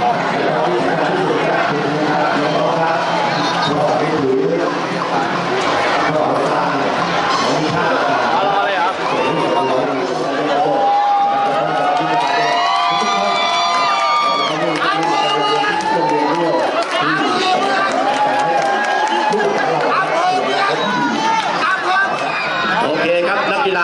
Thank you.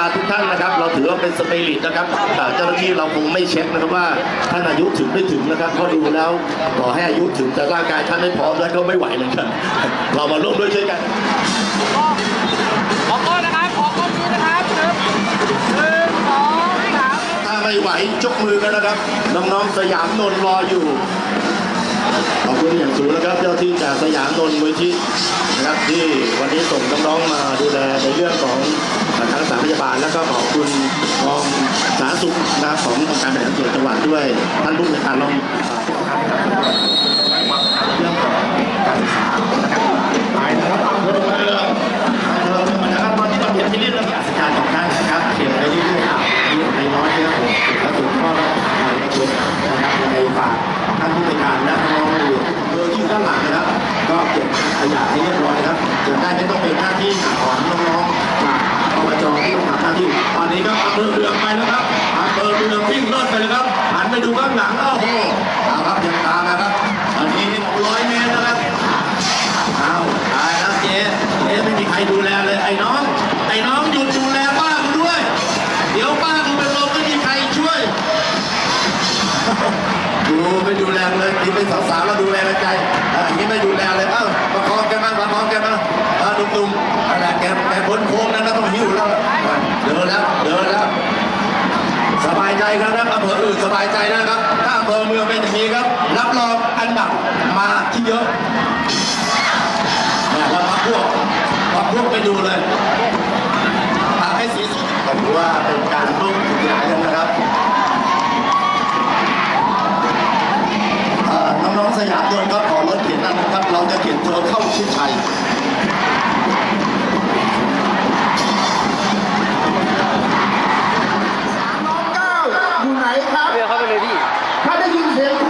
าทุกท่านนะครับ เราถือว่าเป็นสเปริตนะครับอ่าเจ้าหน้าที่เราคงไม่เช็คนะครับว่าท่านอายุถึงไม่ถึงนะครับเพราะดูแล้วต่อให้อายุถึงแต่ร่างกายท่านไม่พร้อมแล้วก็ไม่ไหวเหมือนกันเรามาร่วมด้วยช่วยกันขอโทษนะครับขอความนี้นะครับหนึ่งหนึ่งสองสามถ้าไม่ไหวยกมือกันนะครับน้องๆสยามนนท์รออยู่ขอบคุณอย่างสูงนะครับเจ้าที่จากสยามนนท์มูลที่นะครับที่วันนี้ส่งน้องๆมาดูแลในเรื่องของทางสารพยาบาลแล้วก็ขอบคุณกองสาธารณสุขนะขององค์การบริหารส่วนจังหวัดด้วยท่านผู้ในการรอง ร้อยนะครับจะได้ไม่ต้องเป็นหน้าที่ของน้องๆจากอบจที่ต้องทำหน้าที่ตอนนี้ก็อำเภอเรืองไปแล้วครับอำเภอเรืองวิ่งเลิศไปเลยครับหันไปดูข้างหลังโอ้โหเอาครับยังตามนะครับอันนี้ร้อยเมตรนะครับเอาตายแล้วเจ๊เจ๊ไม่มีใครดูแลเลยไอ้น้อง ไอ้น้องหยุดดูแลป้ากูด้วย เดี๋ยวป้ากูเป็นลมไม่มีใครช่วยดูไม่ดูแลเลยที่เป็นสาวๆแล้วดูแลใจอย่างนี้ไม่ดูแล ครับนะอำเภออื่นสบายใจนะครับ ถ้าอำเภอเมืองเป็นอย่างนี้ครับ รับรองอันดับมาที่เยอะนี่เราพักพวกพักพวกไปดูเลยทำให้สีสุดผมว่าเป็นการร่วมขยายกันนะครับน้องๆสยามยนต์ครับขอรถเข็นนั้นนะครับ เราจะเข็นเธอเข้าชิดชัย ไหนครับเรือเข้าไปเลยพี่ ถ้าได้ยินเสียง